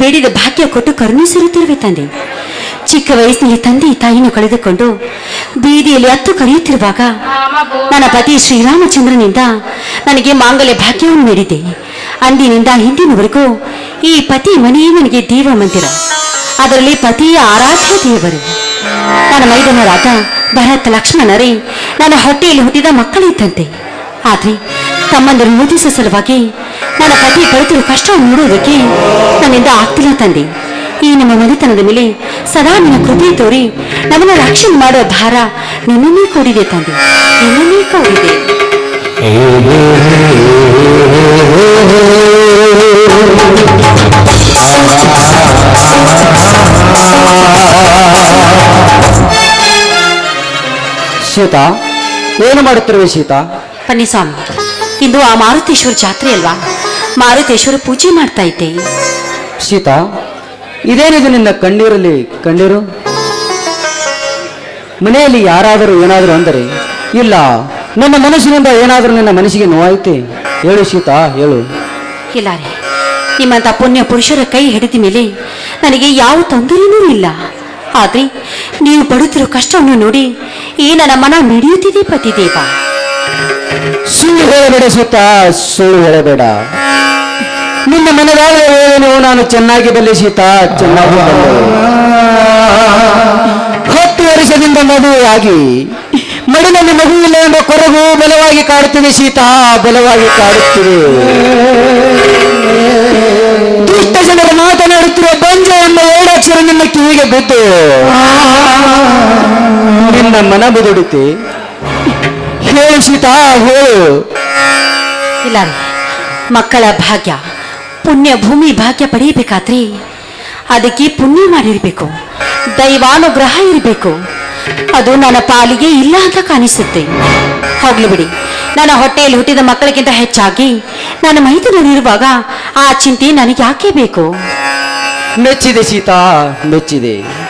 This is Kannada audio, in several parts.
ಬೇಡಿದ ಭಾಗ್ಯ ಕೊಟ್ಟು ಕರುಣಿಸಿರುತ್ತಿರುವೆ ತಂದೆ. ಚಿಕ್ಕ ವಯಸ್ಸಿನಲ್ಲಿ ತಂದೆ ತಾಯಿಯನ್ನು ಕಳೆದುಕೊಂಡು ಬೀದಿಯಲ್ಲಿ ಹತ್ತು ಕರೆಯುತ್ತಿರುವಾಗ ನನ್ನ ಪತಿ ಶ್ರೀರಾಮಚಂದ್ರನಿಂದ ನನಗೆ ಮಾಂಗಲ್ಯ ಭಾಗ್ಯವನ್ನು ನೀಡಿದೆ ಅಂದಿನಿಂದ ಹಿಂದಿನವರೆಗೂ ಈ ಪತಿ ಮನೆಯೇ ನನಗೆ ದೇವ ಮಂದಿರ. ಅದರಲ್ಲಿ ಪತಿಯ ಆರಾಧ್ಯ ದೇವರು. ನನ್ನ ಮೈದನರಾದ ಭರತ್ ಲಕ್ಷ್ಮಣರೇ, ನನ್ನ ಹೊಟ್ಟೆಯಲ್ಲಿ ಹುಟ್ಟಿದ ಮಕ್ಕಳಿದ್ದಂತೆ ಆದ್ರೆ ತಮ್ಮಂದರು ಓದಿಸುವ ಸಲುವಾಗಿ ನನ್ನ ಪತಿ ಪಡುತ್ತಿರುವ ಕಷ್ಟವನ್ನು ನೋಡುವುದಕ್ಕೆ ನನ್ನಿಂದ ಆಗ್ತಿಲ್ಲ ತಂದೆ. ಈ ನಿಮ್ಮ ಮನೆತನದ ಮೇಲೆ ಸದಾ ನಿನ್ನ ಕೃಪೆ ತೋರಿ ನಮ್ಮನ್ನು ರಕ್ಷಣೆ ಮಾಡುವ ಭಾರ ನಿನ್ನನ್ನೇ ಕೂಡಿದೆ ತಂದೆ. ನಿನ್ನನ್ನೇ ಕೂಡಿದೆ. ಸೀತಾ ಏನು ಮಾಡುತ್ತಿರುವೆ ಸೀತಾ ಪನ್ನಿಸ್ವಾಮಿ ಇಂದು ಆ ಮಾರುತೇಶ್ವರ ಜಾತ್ರೆ ಅಲ್ವಾ? ಮಾರುತೇಶ್ವರ ಪೂಜೆ ಮಾಡ್ತಾ ಇದ್ದೆ. ಸೀತಾ ಇದೇನಿದು ನಿನ್ನ ಕಣ್ಣೀರಲ್ಲಿ ಕಣ್ಣೀರು? ಮನೆಯಲ್ಲಿ ಯಾರಾದರೂ ಏನಾದರೂ ಅಂದರೆ ಇಲ್ಲ ನನ್ನ ಮನಸ್ಸಿನಿಂದ ಏನಾದರೂ ನಿನ್ನ ಮನಸ್ಸಿಗೆ ನೋವಾಯಿತೆ? ಹೇಳು ಸೀತಾ ಹೇಳು. ಇಲ್ಲ ರೀ ನಿಮ್ಮಂತ ಪುಣ್ಯ ಪುರುಷರ ಕೈ ಹಿಡಿದ ಮೇಲೆ ನನಗೆ ಯಾವ ತೊಂದರೆನೂ ಇಲ್ಲ. ಆದ್ರೆ ನೀವು ಪಡುತ್ತಿರೋ ಕಷ್ಟವನ್ನು ನೋಡಿ ಈ ನನ್ನ ಮನ ಮಿಡಿಯುತ್ತಿದೆ ಪತಿದೇವ. ಸುಳ್ಳು ಹೇಳಬೇಡ ಸುತ್ತ ಸುಳ್ಳು ಹೇಳಬೇಡ. ನಿನ್ನ ಮನದಾಗ ಏನು ನಾನು ಚೆನ್ನಾಗಿ ಬಲ್ಲೆ ಸೀತಾ, ಚೆನ್ನಾಗಿ ಹತ್ತು ವರ್ಷದಿಂದ ಮದುವೆಯಾಗಿ ಮಡಿನಲ್ಲಿ ಮಗುವಿಲ್ಲ ಎಂಬ ಕೊರಗು ಬಲವಾಗಿ ಕಾಡುತ್ತಿದೆ ಸೀತಾ, ಬಲವಾಗಿ ಕಾಡುತ್ತಿದೆ. ದುಷ್ಟ ಜನರು ಮಾತನಾಡುತ್ತಿರುವ ಬಂಜ ಎಂಬ ಎರಡಕ್ಷರ ನಿನ್ನ ಕಿವಿಗೆ ಬಿದ್ದು, ನಿನ್ನ ಮನ ಬದುಡುತ್ತೆ. ಹೇಳು ಸೀತಾ ಹೇಳು ಇಲ್ಲ ಮಕ್ಕಳ ಭಾಗ್ಯ ಪುಣ್ಯ ಭೂಮಿ ಭಾಗ್ಯ ಪಡೆಯಬೇಕಾದ್ರೆ ಅದಕ್ಕೆ ಪುಣ್ಯ ಮಾಡಿರ್ಬೇಕು. ದೈವಾನುಗ್ರಹ ಇರಬೇಕು. ಅದು ನನ್ನ ಪಾಲಿಗೆ ಇಲ್ಲ ಅಂತ ಕಾಣಿಸುತ್ತೆ. ಹೋಗ್ಲಿ ಬಿಡಿ. ನನ್ನ ಹೊಟ್ಟೆಯಲ್ಲಿ ಹುಟ್ಟಿದ ಮಕ್ಕಳಿಗಿಂತ ಹೆಚ್ಚಾಗಿ ನನ್ನ ಮೈದನಲ್ಲಿರುವಾಗ ಆ ಚಿಂತೆ ನನಗೆ ಯಾಕೆ ಬೇಕು? ಮೆಚ್ಚಿದೆ ಸೀತಾ ಮೆಚ್ಚಿದೆ.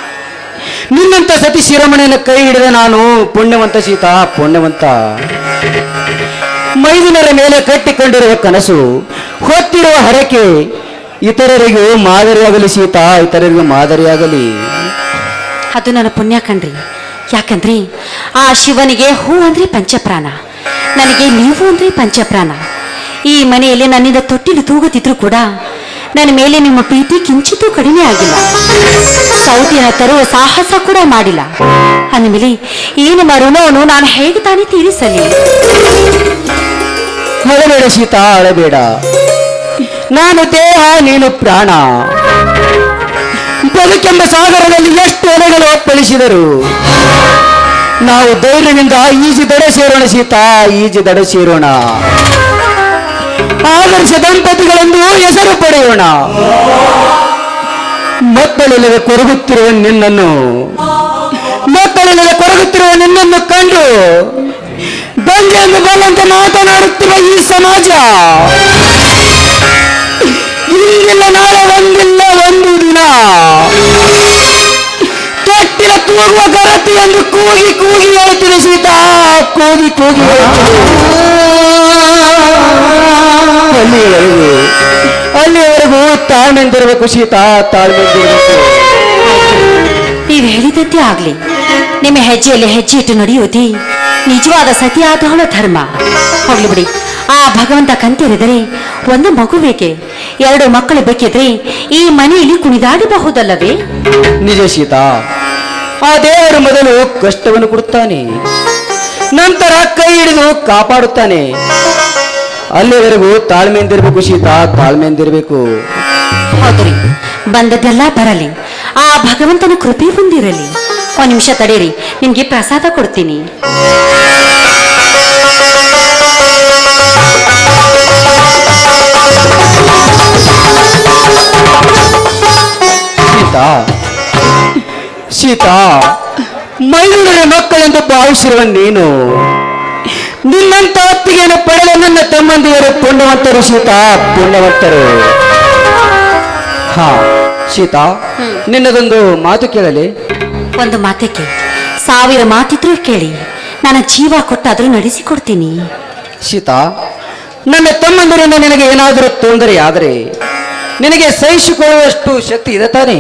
ನಿನ್ನಂತ ಸತಿ ಶಿರಮಣೆಯನ್ನು ಕೈ ಹಿಡಿದ ನಾನು. ಪುಣ್ಯವಂತ ಸೀತಾ, ಪುಣ್ಯವಂತ. ಮೈದಿನರ ಮೇಲೆ ಕಟ್ಟಿಕೊಂಡಿರುವ ಕನಸು, ಹೊತ್ತಿರುವ ಹರಕೆ, ಇತರರಿಗೂ ಮಾದರಿಯಾಗಲಿ ಸೀತಾ, ಇತರರಿಗೂ ಮಾದರಿಯಾಗಲಿ. ಅದು ನನ್ನ ಪುಣ್ಯ ಕಣ್ರಿ. ಯಾಕಂದ್ರೆ ಆ ಶಿವನಿಗೆ ಹೂ ಅಂದ್ರೆ ಪಂಚಪ್ರಾಣ. ನನಗೆ ನೀವು ಅಂದ್ರೆ ಪಂಚಪ್ರಾಣ. ಈ ಮನೆಯಲ್ಲಿ ನನ್ನಿಂದ ತೊಟ್ಟಿಲು ತೂಗುತ್ತಿದ್ರು ಕೂಡ ನನ್ನ ಮೇಲೆ ನಿಮ್ಮ ಪ್ರೀತಿ ಕಿಂಚಿತೂ ಕಡಿಮೆ ಆಗಿಲ್ಲ. ಸೌತಿನ ತರುವ ಸಾಹಸ ಕೂಡ ಮಾಡಿಲ್ಲ. ಅಂದಮೇಲೆ ಈ ನಿಮ್ಮ ಋಣವನ್ನು ನಾನು ಹೇಗೆ ತಾನೇ ತೀರಿಸಲಿ? ಅಳಬೇಡ ಸೀತಾ, ಅಳಬೇಡ. ನಾನು ದೇಹ, ನೀನು ಪ್ರಾಣ. ಬದುಕೆಂಬ ಸಾಗರದಲ್ಲಿ ಎಷ್ಟು ಎಲೆಗಳು ಅಪ್ಪಳಿಸಿದರು ನಾವು ಧೈರ್ಯದಿಂದ ಈಜಿ ದಡ ಸೇರೋಣ ಸೀತಾ, ಈಜಿ ದಡ ಸೇರೋಣ. ಆದರ್ಶ ದಂಪತಿಗಳೆಂದು ಹೆಸರು ಪಡೆಯೋಣ. ಮಕ್ಕಳಿಲ್ಲದೆ ಕೊರಗುತ್ತಿರುವ ನಿನ್ನನ್ನು. ಮಕ್ಕಳಿಲ್ಲದೆ ಕೊರಗುತ್ತಿರುವ ನಿನ್ನನ್ನು ಕಂಡು ಎಂದು ಬಲ್ಲಂತ ಮಾತನಾಡುತ್ತಿರುವ ಈ ಸಮಾಜ. ಇಂದಿಲ್ಲ ನಾಳೆ ಒಂದಿಲ್ಲ, ಒಂದು ದಿನ. ತೊಟ್ಟಿಲ ತೂಗುವ ಗರತಿ ಎಂದು ಕೂಗಿ ಕೂಗಿ ಹೇಳುತ್ತಿದೆ ಸೀತಾ. ಕೂಗಿ ಕೂಗಿ ಅಲ್ಲಿವರೆಗೂ ಅಲ್ಲಿವರೆಗೂ ತಾಳ್ಮೆಂದಿರಬೇಕು ಸೀತಾ ತಾಳ್ಮೆಂದಿರಬೇಕು ನೀವು ಹೇಳಿದಂತೆ ಆಗ್ಲಿ. ನಿಮ್ಮ ಹೆಜ್ಜೆಯಲ್ಲಿ ಹೆಜ್ಜೆ ಇಟ್ಟು ನಡೆಯುವುದೇ ನಿಜವಾದ ಸತಿಯಾದವಳ ಧರ್ಮ. ಹೋಗ್ಲಿ ಬಿಡಿ. ಆ ಭಗವಂತ ಕಂತಿರಿದರೆ ಒಂದು ಮಗು ಬೇಕೆ? ಎರಡು ಮಕ್ಕಳು ಬೇಕಿದ್ರೆ ಈ ಮನೆಯಲ್ಲಿ ಕುಣಿದಾಡಬಹುದಲ್ಲವೇ? ನಿಜ ಸೀತಾ ಆ ದೇವರು ಮೊದಲು ಕಷ್ಟವನ್ನು ಕೊಡುತ್ತಾನೆ ನಂತರ ಕೈ ಹಿಡಿದು ಕಾಪಾಡುತ್ತಾನೆ. ಅಲ್ಲಿವರೆಗೂ ತಾಳ್ಮೆಯಿಂದ ಇರಬೇಕು ಶೀತಾ ತಾಳ್ಮೆಯಿಂದಿರಬೇಕು. ಹೌದ್ರಿ ಬಂದದ್ದೆಲ್ಲ ಬರಲಿ. ಆ ಭಗವಂತನ ಕೃಪೆ ಬಂದಿರಲಿ ಒಂದ್ ನಿಮಿಷ ತಡೀರಿ ನಿಮ್ಗೆ ಪ್ರಸಾದ ಕೊಡ್ತೀನಿ. ಸೀತಾ ಶೀತಾ ಮೈದೂರಿನ ಮಕ್ಕಳೆಂದು ಭಾವಿಸಿರುವ ನೀನು ನಿನ್ನಂತ ಅತ್ತಿಗೆಯನ್ನು ಪಡೆದ ನನ್ನ ತಮ್ಮಂದಿಯರು ಪುಣ್ಯವಂತರು ಸೀತಾ ಪುಣ್ಯವಂತರು. ಹಾ ಸೀತಾ ನಿನ್ನದೊಂದು ಮಾತು ಕೇಳಲಿ. ಒಂದು ಮಾತಕ್ಕೆ ಸಾವಿರ ಮಾತಿದ್ರೂ ಕೇಳಿ. ನನ್ನ ಜೀವ ಕೊಟ್ಟಾದ್ರೂ ನಡೆಸಿಕೊಡ್ತೀನಿ. ಸೀತಾ ನನ್ನ ತಮ್ಮಂದಿರಿಂದ ನಿನಗೆ ಏನಾದರೂ ತೊಂದರೆ ಆದರೆ ನಿನಗೆ ಸಹಿಸಿಕೊಳ್ಳುವಷ್ಟು ಶಕ್ತಿ ಇದೆ ತಾನೇ?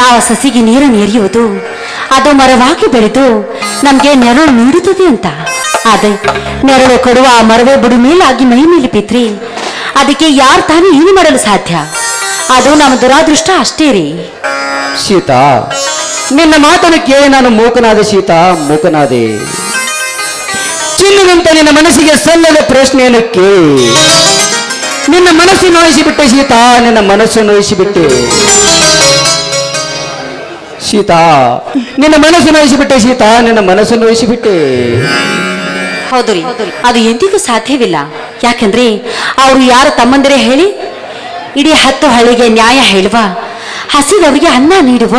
ನಾವು ಸಸಿಗೆ ನೀರನ್ನು ಎರೆಯುವುದು ಅದು ಮರವಾಗಿ ಬೆಳೆದು ನಮಗೆ ನೆರಳು ನೀಡುತ್ತದೆ ಅಂತ. ಆದ್ರೆ ನೆರಳು ಕೊಡುವ ಆ ಮರವೇ ಬುಡು ಮೇಲಾಗಿ ಮೈ ಮೇಲೆ ಅದಕ್ಕೆ ಯಾರು ತಾನೇ ಏನು ಮಾಡಲು ಸಾಧ್ಯ? ಅದು ನಮ್ಮ ದುರಾದೃಷ್ಟ ಅಷ್ಟೇ ರೀ. ಸೀತಾ, ನಿನ್ನ ಮಾತನ್ನು ಕೇಳಿ ನಾನು ಮೂಕನಾದೆ ಸೀತಾ, ಮೂಕನಾದೆ. ಚಿನ್ನದಂತ ನಿನ್ನ ಮನಸ್ಸಿಗೆ ಸಲ್ಲದ ಪ್ರಶ್ನೆಯನ್ನು ಕೇಳಿ. ನಿನ್ನ ಮನಸ್ಸು ನೋಯಿಸಿಬಿಟ್ಟೆ ಸೀತಾ, ನಿನ್ನ ಮನಸ್ಸು ನೋಯಿಸಿಬಿಟ್ಟೆ. ಸೀತಾ? ನಿನ್ನ ಮನಸ್ಸು ನೋಯಿಸಿಬಿಟ್ಟೆ ಸೀತಾ ನಿನ್ನ ಮನಸ್ಸು ನೋಯಿಸಿಬಿಟ್ಟೆ ಹೌದು ರೀ. ಅದು ಎಂದಿಗೂ ಸಾಧ್ಯವಿಲ್ಲ. ಯಾಕಂದ್ರೆ ಅವರು ಯಾರು ತಮ್ಮಂದಿರೇ ಹೇಳಿ ಇಡೀ ಹತ್ತು ಹಳ್ಳಿಗೆ ನ್ಯಾಯ ಹೇಳುವ ಹಸಿದವರಿಗೆ ಅನ್ನ ನೀಡುವ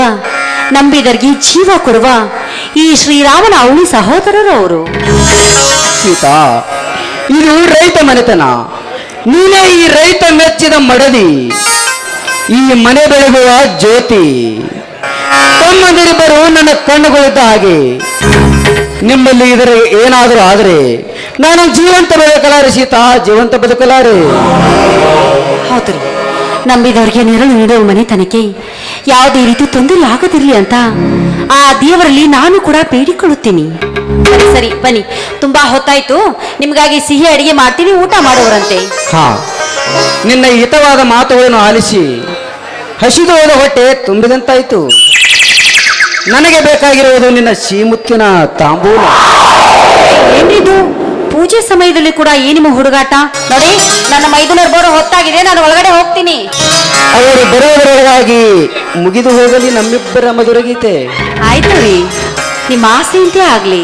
ನಂಬಿದರಿಗೆ ಜೀವ ಕೊಡುವ ಈ ಶ್ರೀರಾಮನ ಅವಳಿ ಸಹೋದರರು ಅವರು. ಸೀತಾ ಇದು ರೈತ ಮನೆತನ. ನೀನೇ ಈ ರೈತ ಮೆಚ್ಚಿದ ಮಡದಿ. ಈ ಮನೆ ಬೆಳಗುವ ಜ್ಯೋತಿ. ತಮ್ಮಂದಿರಿಬ್ಬರು ನನ್ನ ಕಣ್ಣುಗಳಿದ್ದ ಹಾಗೆ. ನಿಮ್ಮಲ್ಲಿ ಇದರ ಏನಾದರೂ ಆದರೆ ನಾನು ಜೀವಂತ ಬದುಕಲಾರೆ ಸೀತಾ ಜೀವಂತ ಬದುಕಲಾರೆ. ಹೌದು ನಂಬಿದವರಿಗೆ ನೆರಳು ನೀಡುವ ಮನೆತನಕ್ಕೆ ಯಾವುದೇ ರೀತಿ ತೊಂದರೆ ಆಗದಿರಲಿ ಅಂತ ಆ ದೇವರಲ್ಲಿ ನಾನು ಕೂಡ ಬೇಡಿಕೊಳ್ಳುತ್ತೀನಿ. ಸರಿ ಸರಿ ಬನ್ನಿ. ತುಂಬಾ ಹೊತ್ತಾಯ್ತು. ನಿಮ್ಗಾಗಿ ಸಿಹಿ ಅಡಿಗೆ ಮಾಡ್ತೀನಿ ಊಟ ಮಾಡುವರಂತೆ ಹಾ. ನಿನ್ನ ಹಿತವಾದ ಮಾತುಗಳನ್ನು ಆಲಿಸಿ ಹಸಿದು ಹೋದ ಹೊಟ್ಟೆ ತುಂಬಿದಂತಾಯ್ತು. ನನಗೆ ಬೇಕಾಗಿರುವುದು ನಿನ್ನ ಶ್ರೀಮುತ್ತಿನ ತಾಂಬೂಲ. ಏನಿದು? ಪೂಜೆ ಸಮಯದಲ್ಲಿ ಕೂಡ ಈ ನಿಮ್ಮ ಹುಡುಗಾಟ? ನೋಡಿ ನನ್ನ ಮೈದುನರ್ ಬರೋ ಹೊತ್ತಾಗಿದೆ ನಾನು ಒಳಗಡೆ ಹೋಗ್ತೀನಿ. ಅವರು ಬರೋದರೊಳಗಾಗಿ ಮುಗಿದು ಹೋಗಲಿ ನಮ್ಮಿಬ್ಬರ ಮಧುರಗೀತೆ. ಆಯ್ತು ರೀ. ನಿಮ್ಮ ಆಸೆಯಂತೆ ಆಗ್ಲಿ.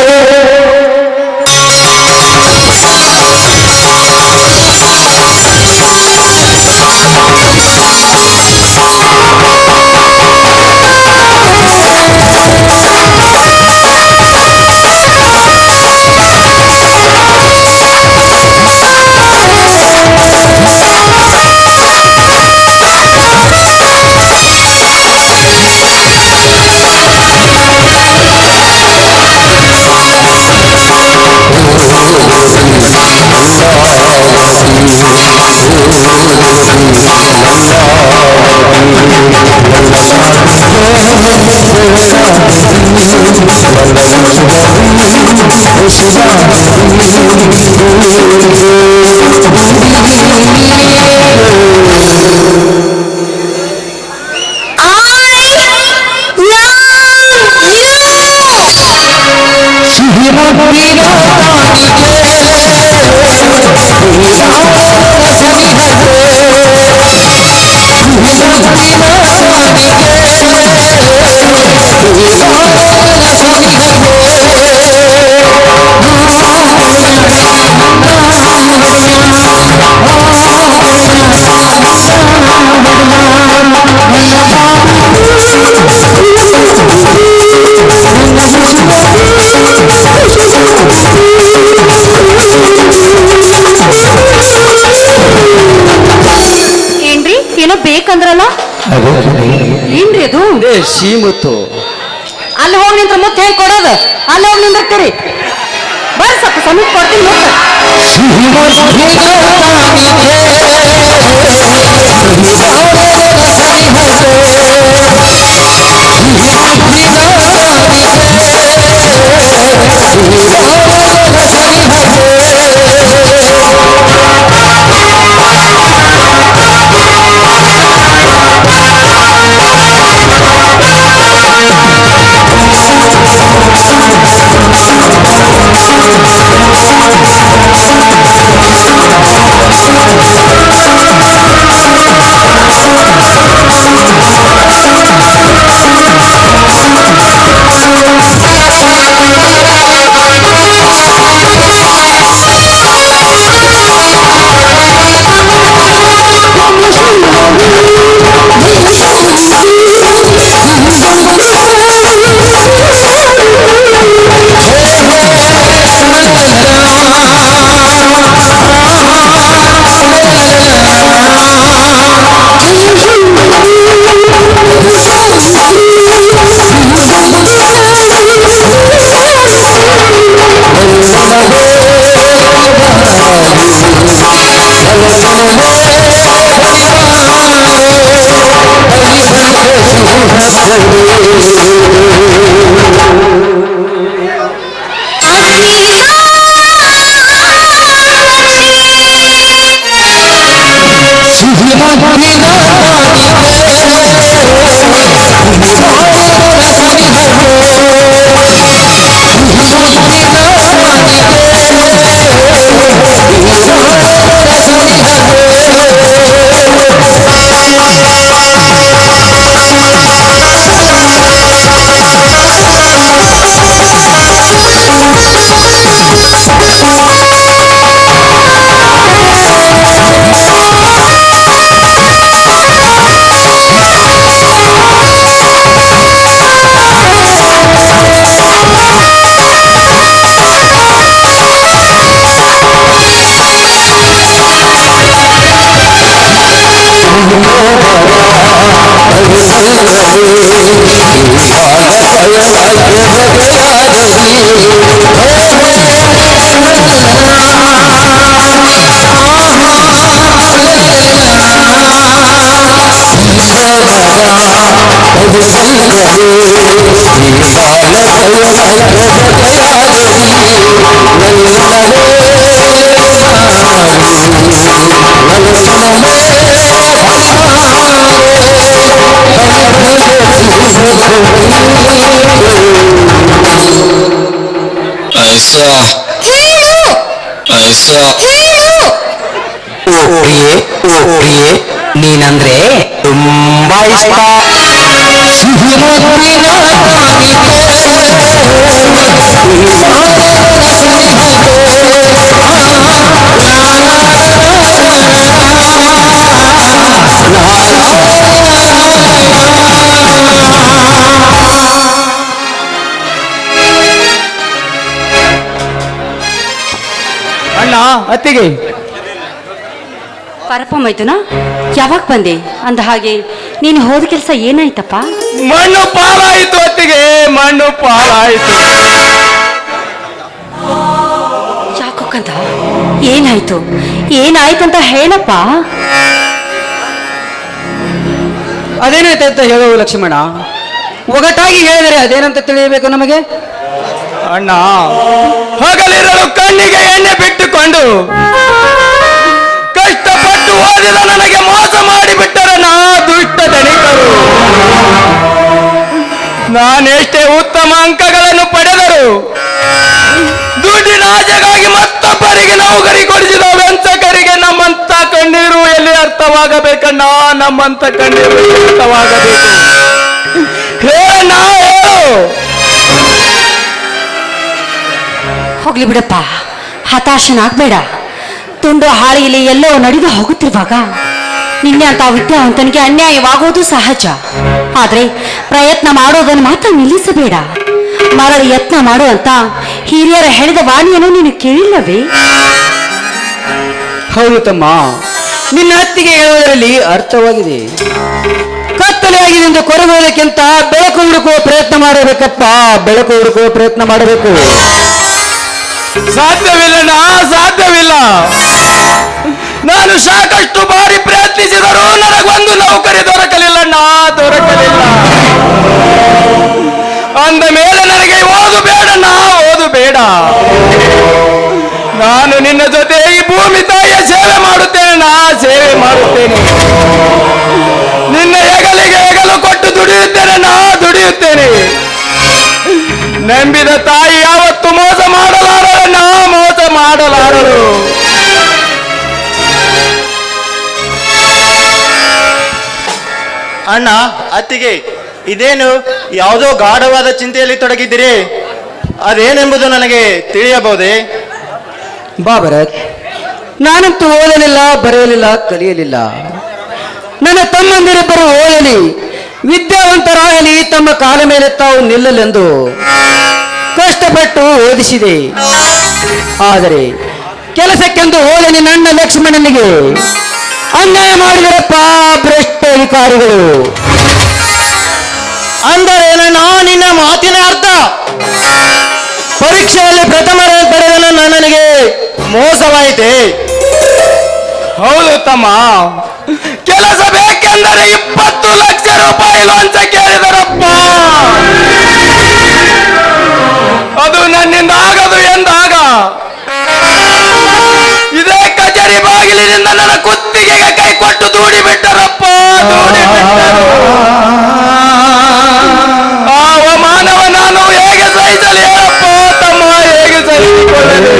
よろしくお願いします。মুক্তির ಅದು ಮುತ್ತು. ಅಲ್ಲಿ ಹೋಗಿ ನಿಂತ್ರ ಮುತ್ತು ಹೆಂಗ್ ಕೊಡೋದು? ಅಲ್ಲಿ ಹೋಗಿ ನಿಂದಿರ್ತೀರಿ. ಬರ್ರಿ ಸ್ವಲ್ಪ, ಸಮೀಪ ಕೊಡ್ತೀನಿ ಮುತ್ತ. ಓ ಪ್ರಿಯೆ ಓ ಪ್ರಿಯೆ ನೀನಂದ್ರೆ ತುಂಬಾ ಇಷ್ಟ ಸಿಹಿ ಅಣ್ಣ ಅತ್ತಿಗೆ? ಪರಪ ಮೈದುನ ಯಾವಾಗ ಬಂದೆ? ಅಂದ ಹಾಗೆ ನೀನು ಹೋದ ಕೆಲಸ ಏನಾಯ್ತಪ್ಪ? ಮಣ್ಣು ಪಾಲಾಯಿತು ಅತ್ತಿಗೆ ಮಣ್ಣು ಪಾಲಾಯಿತು ಯಾಕೋ ಕಂದ ಏನಾಯ್ತು? ಏನಾಯ್ತಂತ ಹೇಳಪ್ಪ. ಅದೇನಾಯ್ತು ಅಂತ ಹೇಳೋ ಲಕ್ಷ್ಮಣ? ಒಗಟಾಗಿ ಹೇಳಿದರೆ ಅದೇನಂತ ತಿಳಿಯಬೇಕು ನಮಗೆ? ಅಣ್ಣ. ಹಗಲಿರಲು ಕಣ್ಣಿಗೆ ಎಣ್ಣೆ ಬಿಟ್ಟುಕೊಂಡು ಕಷ್ಟಪಟ್ಟು ಓದಿದ ನನಗೆ ಮೋಸ ಮಾಡಿಬಿಟ್ಟರಣ್ಣ ದುಷ್ಟ ಧನಿಕರು ನಾನೆಷ್ಟೇ ಉತ್ತಮ ಅಂಕಗಳನ್ನು ಪಡೆದರು ದುಡ್ಡಿನ ಆಜೆಗಾಗಿ ಮತ್ತೊಬ್ಬರಿಗೆ ನೌಕರಿ ಕೊಡಿಸಿದ ವಂಚಕರಿಗೆ ನಮ್ಮಂತ ಕಣ್ಣೀರು ಎಲ್ಲಿ ಅರ್ಥವಾಗಬೇಕಣ್ಣ? ನಮ್ಮಂತ ಕಣ್ಣೀರು ಅರ್ಥವಾಗಬೇಕು? ಹೇ ಹೇಳು. ಹೋಗ್ಲಿ ಬಿಡಪ್ಪ. ಹತಾಶನಾಗಬೇಡ. ತುಂಡು ಹಾಳಿಯಲ್ಲಿ ಎಲ್ಲೋ ನಡೆದು ಹೋಗುತ್ತಿರುವಾಗ ನಿನ್ನೆ ಅಂತ ವಿದ್ಯಾವಂತನಿಗೆ ಅನ್ಯಾಯವಾಗುವುದು ಸಹಜ. ಆದ್ರೆ ಪ್ರಯತ್ನ ಮಾಡೋದನ್ನು ಮಾತ್ರ ನಿಲ್ಲಿಸಬೇಡ. ಮರಳಿ ಯತ್ನ ಮಾಡುವಂತ ಹಿರಿಯರ ಹೇಳಿದ ವಾಣಿಯನ್ನು ನೀನು ಕೇಳಿಲ್ಲವೇ? ಹೌದು ತಮ್ಮ. ನಿನ್ನ ಹತ್ತಿಗೆ ಹೇಳುವುದರಲ್ಲಿ ಅರ್ಥವಾಗಿದೆ. ಕತ್ತಲೆಯಾಗಿದೆ ಎಂದು ಕೊರಗುವುದಕ್ಕಿಂತ ಬೆಳಕು ಹುಡುಕುವ ಪ್ರಯತ್ನ ಮಾಡಬೇಕಪ್ಪ ಬೆಳಕು ಹುಡುಕುವ ಪ್ರಯತ್ನ ಮಾಡಬೇಕು. ಸಾಧ್ಯವಿಲ್ಲ ಸಾಧ್ಯವಿಲ್ಲ. ನಾನು ಸಾಕಷ್ಟು ಬಾರಿ ಪ್ರಯತ್ನಿಸಿದರೂ ನನಗೊಂದು ನೌಕರಿ ದೊರಕಲಿಲ್ಲ ದೊರಕಲಿಲ್ಲ. ಅಂದ ಮೇಲೆ ನನಗೆ ಓದು ನಾ ಓದು ಬೇಡ. ನಾನು ನಿನ್ನ ಜೊತೆ ಈ ಭೂಮಿ ತಾಯಿಯ ಸೇವೆ ಮಾಡುತ್ತೇನೆ ನಾ ಸೇವೆ ಮಾಡುತ್ತೇನೆ. ನಿನ್ನ ಹೆಗಲಿಗೆ ಹೆಗಲು ಕೊಟ್ಟು ದುಡಿಯುತ್ತೇನೆ ನಾ ದುಡಿಯುತ್ತೇನೆ. ನಂಬಿದ ತಾಯಿ ಯಾವತ್ತು ಮೋಸ ನಾ ಮೋಸ ಮಾಡಲಾರಳು ಅಣ್ಣ, ಅತ್ತಿಗೆ, ಇದೇನು ಯಾವುದೋ ಗಾಢವಾದ ಚಿಂತೆಯಲ್ಲಿ ತೊಡಗಿದ್ದೀರಿ? ಅದೇನೆಂಬುದು ನನಗೆ ತಿಳಿಯಬಹುದೇ? ಬಾ ನಾನಂತೂ ಓದಲಿಲ್ಲ, ಬರೆಯಲಿಲ್ಲ, ಕಲಿಯಲಿಲ್ಲ. ನನ್ನ ತಮ್ಮಂದಿರಿಬ್ಬರು ಓದಲಿ, ವಿದ್ಯಾವಂತರಾಗಲಿ, ತಮ್ಮ ಕಾಲ ಮೇಲೆ ತಾವು ನಿಲ್ಲಲೆಂದು ಕಷ್ಟಪಟ್ಟು ಓದಿಸಿದೆ. ಆದರೆ ಕೆಲಸಕ್ಕೆಂದು ಓದಲಿ ನನ್ನ ಲಕ್ಷ್ಮಣನಿಗೆ. ಅನ್ಯಾಯ ಮಾಡಿದರಪ್ಪ ಭ್ರಷ್ಟ ಅಧಿಕಾರಿಗಳು ನಾ ನಿನ್ನ ಮಾತಿನ ಅರ್ಥ. ಪರೀಕ್ಷೆಯಲ್ಲಿ ಪ್ರಥಮ ಪಡೆದ ನನಗೆ ಮೋಸವಾಯಿತೆ. ಹೌದು ತಮ್ಮ. ಕೆಲಸ ಬೇಕೆಂದರೆ ಇಪ್ಪತ್ತು ಲಕ್ಷ ರೂಪಾಯಿ ಲಂಚ ಕೇಳಿದರಪ್ಪ. ಅದು ನನ್ನಿಂದ ಆಗದು ಎಂದಾಗ ಕಚೇರಿ ಬಾಗಿಲಿನಿಂದ ನನ್ನ ಕುತ್ತಿಗೆಗೆ ಕೈ ಕೊಟ್ಟು ದೂಡಿ ಬಿಟ್ಟರಪ್ಪ ದೂಡಿ ಬಿಟ್ಟರು ಆ ಅವಮಾನವ ನಾನು ಹೇಗೆ ಸಹಿಸಲಿ ಅಪ್ಪ ತಮ್ಮ ಹೇಗೆ ಸಹಿಸಿಕೊಳ್ಳಲಿ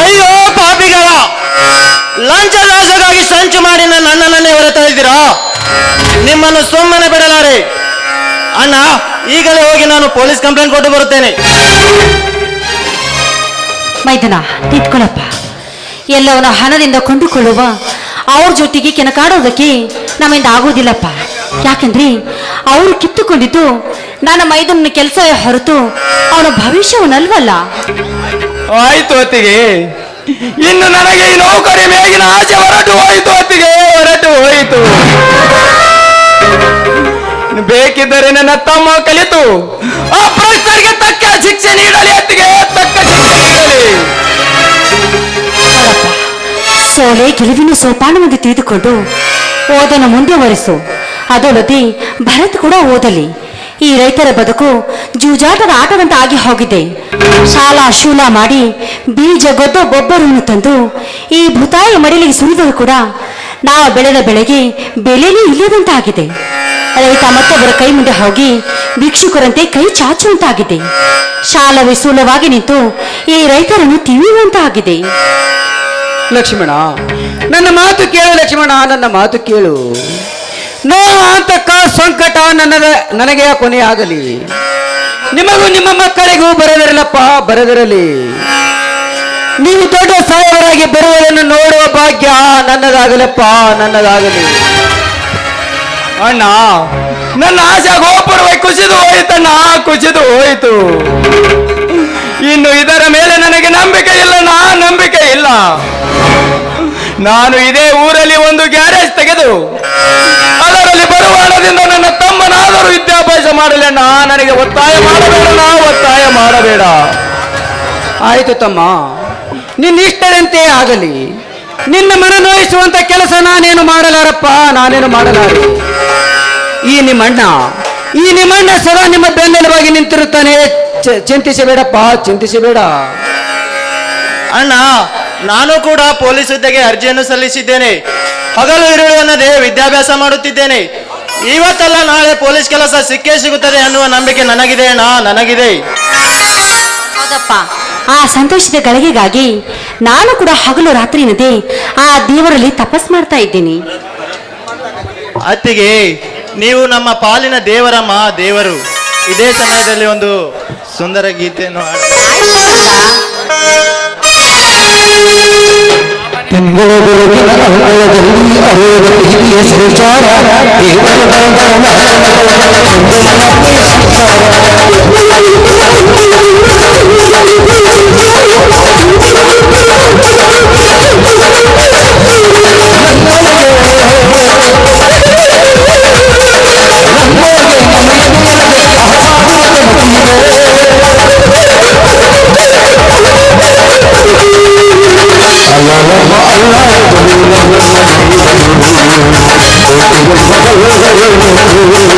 ಅಯ್ಯೋ ಪಾಪಿಗಳ ಲಂಚದಾಸಗಾಗಿ ಸಂಚು ಮಾಡಿ ನನ್ನ ಹೊರತಾ ಇದ್ದೀರಾ ನಿಮ್ಮನ್ನು ಸುಮ್ಮನೆ ಬಿಡಲಾರೆ ಅಣ್ಣ ಈಗಲೇ ಹೋಗಿ ನಾನು ಪೊಲೀಸ್ ಕಂಪ್ಲೇಂಟ್ ಕೊಟ್ಟು ಬರುತ್ತೇನೆ ಮೈದನ ನಿಂತ್ಕೊಳ್ಳಪ್ಪ ಎಲ್ಲವನ್ನ ಹಣದಿಂದ ಕೊಂಡುಕೊಳ್ಳುವ ಅವ್ರ ಜೊತೆಗೆ ಕೆನಕಾಡೋದಕ್ಕೆ ನಮ್ಮಿಂದ ಆಗೋದಿಲ್ಲಪ್ಪ. ಯಾಕಂದ್ರೆ ಅವರು ಕಿತ್ತುಕೊಂಡಿದ್ದು ನನ್ನ ಮೈದನ ಕೆಲಸವೇ ಹೊರತು ಅವನ ಭವಿಷ್ಯವನ್ನಲ್ವಲ್ಲ? ಆಯ್ತು ಹೊತ್ತಿಗೆ ಇನ್ನು ನನಗೆ ಈ ನೌಕರಿ ಮೇಗಿನ ಆಸೆ ಹೊರಟು ಹೋಯಿತು ಹೊತ್ತಿಗೆ ಹೊರಟು ಹೋಯಿತು. ಬೇಕಿದ್ದರೆ ನನ್ನ ತಮ್ಮ ಕಲಿತು. ಆ ತಕ್ಕ ಶಿಕ್ಷೆ ನೀಡಲಿ, ಅತ್ತಿಗೆ ತಕ್ಕ ಶಿಕ್ಷೆ ನೀಡಲಿ. ಸೋಲೆ ಗೆಲುವಿನ ಸೋಪಾನವನ್ನು ತಿಳಿದುಕೊಂಡು ಮುಂದೆ ಮುಂದುವರಿಸು. ಅದಲ್ಲದೆ ಭರತ್ ಕೂಡ ಓದಲಿ. ಈ ರೈತರ ಬದುಕು ಜೂಜಾಟದ ಆಟದಂತ ಆಗಿ ಹೋಗಿದೆ. ಶಾಲಾ ಶೂಲ ಮಾಡಿ ಬೀಜ ಗೊದ್ದ ಗೊಬ್ಬರವನ್ನು ತಂದು ಈ ಭೂತಾಯಿ ಮಡಿಲಿಗೆ ಸುರಿದರೂ ಕೂಡ ನಾವು ಬೆಳೆದ ಬೆಳೆಗೆ ಬೆಲೆನೇ ಇಲ್ಲದಂತಾಗಿದೆ. ರೈತ ಮತ್ತೊಬ್ಬರ ಕೈ ಮುಂದೆ ಹೋಗಿ ಭಿಕ್ಷುಕರಂತೆ ಕೈ ಚಾಚುವಂತಾಗಿದೆ. ಶಾಲವೇ ವಿಸೂಲವಾಗಿ ನಿಂತು ಈ ರೈತರನ್ನು ತಿಳಿಯುವಂತಾಗಿದೆ. ಲಕ್ಷ್ಮಣ, ನನ್ನ ಮಾತು ಕೇಳು ಲಕ್ಷ್ಮಣ, ನನ್ನ ಮಾತು ಕೇಳು. ಆತಕ್ಕ ಸಂಕಟ ನನ್ನದ ನನಗೆ ಕೊನೆ ಆಗಲಿ. ನಿಮಗೂ ನಿಮ್ಮ ಮಕ್ಕಳಿಗೂ ಬರದಿರಲಪ್ಪ, ಬರದಿರಲಿ. ನೀವು ದೊಡ್ಡ ಸಾಯವರಾಗಿ ಬರುವುದನ್ನು ನೋಡುವ ಭಾಗ್ಯ ನನ್ನದಾಗಲಪ್ಪ, ನನ್ನದಾಗಲಿ. ಅಣ್ಣ, ನನ್ನ ಆಸೆ ಗೋಪುರವೇ ಕುಸಿದು ಹೋಯಿತಣ್ಣ ಕುಸಿದು ಹೋಯಿತು. ಇನ್ನು ಇದರ ಮೇಲೆ ನನಗೆ ನಂಬಿಕೆ ಇಲ್ಲ, ನಾ ನಂಬಿಕೆ ಇಲ್ಲ. ನಾನು ಇದೇ ಊರಲ್ಲಿ ಒಂದು ಗ್ಯಾರೇಜ್ ತೆಗೆದು, ಅದರಲ್ಲಿ ಬರುವ ಹಣದಿಂದ ನನ್ನ ತಮ್ಮನಾದರೂ ವಿದ್ಯಾಭ್ಯಾಸ ಅಣ್ಣ, ನನಗೆ ಒತ್ತಾಯ ಮಾಡಬೇಡ, ನಾ ಒತ್ತಾಯ ಮಾಡಬೇಡ. ಆಯಿತು ತಮ್ಮ, ನಿನ್ನ ಇಷ್ಟದಂತೆ ಆಗಲಿ. ನಿನ್ನ ಮನ ನೋಯಿಸುವಂತ ಕೆಲಸ ನಾನೇನು ಮಾಡಲಾರಪ್ಪ? ನಾನೇನು ಮಾಡಲಾರ? ಈ ನಿಮ್ಮಣ್ಣ ಈ ನಿಮ್ಮಣ್ಣ ಸದಾ ನಿಮ್ಮ ಬೆನ್ನೆಲುವಾಗಿ ನಿಂತಿರುತ್ತಾನೆ. ಚ- ಚಿಂತಿಸಬೇಡಪ್ಪ ಚಿಂತಿಸಬೇಡ. ಅಣ್ಣ ನಾನು ಕೂಡ ಪೊಲೀಸ್ ಹುದ್ದೆಗೆ ಅರ್ಜಿಯನ್ನು ಸಲ್ಲಿಸಿದ್ದೇನೆ. ಹಗಲು ಇರುಳು ಅನ್ನದೇ ವಿದ್ಯಾಭ್ಯಾಸ ಮಾಡುತ್ತಿದ್ದೇನೆ. ಇವತ್ತಲ್ಲ ನಾಳೆ ಪೊಲೀಸ್ ಕೆಲಸ ಸಿಕ್ಕೇ ಸಿಗುತ್ತದೆ ಅನ್ನುವ ನಂಬಿಕೆ ನನಗಿದೆ ಅಣ್ಣ ನನಗಿದೆ. ಹೌದಪ್ಪ. ಆ ಸಂತೋಷದ ಗಳಿಗೆಗಾಗಿ ನಾನು ಕೂಡ ಹಗಲು ರಾತ್ರಿ ನದೇ ಆ ದೇವರಲ್ಲಿ ತಪಸ್ ಮಾಡ್ತಾ ಇದ್ದೀನಿ. ಅತ್ತಿಗೆ, ನೀವು ನಮ್ಮ ಪಾಲಿನ ದೇವರ ಮಾ ದೇವರು. ಇದೇ ಸಮಯದಲ್ಲಿ ಒಂದು ಸುಂದರ ಗೀತೆಯನ್ನು ಹಾಡಿ الڳ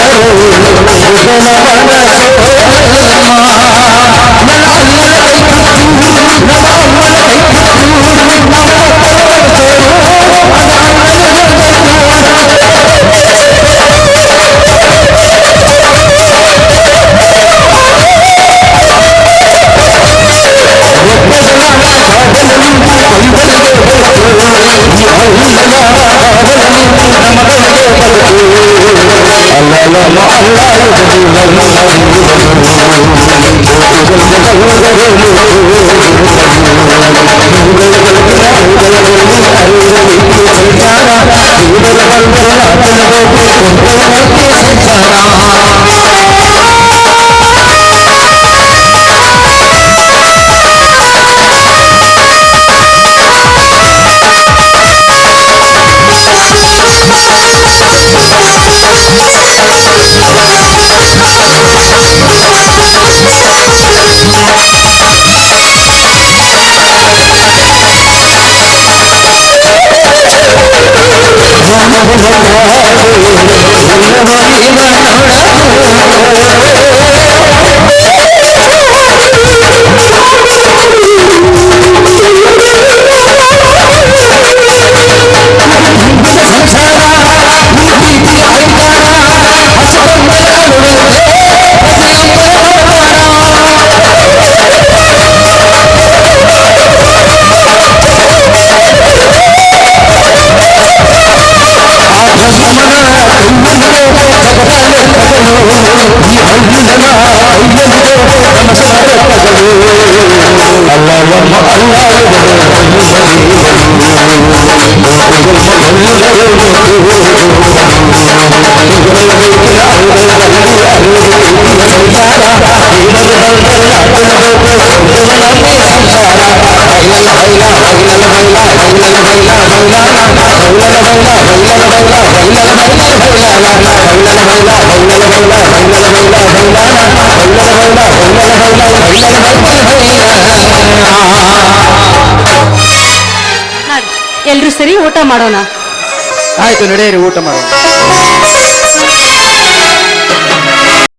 மனோ ಮಾಡೋಣ? ಆಯ್ತು ನಡೆಯಿರಿ ಊಟ ಮಾಡೋಣ.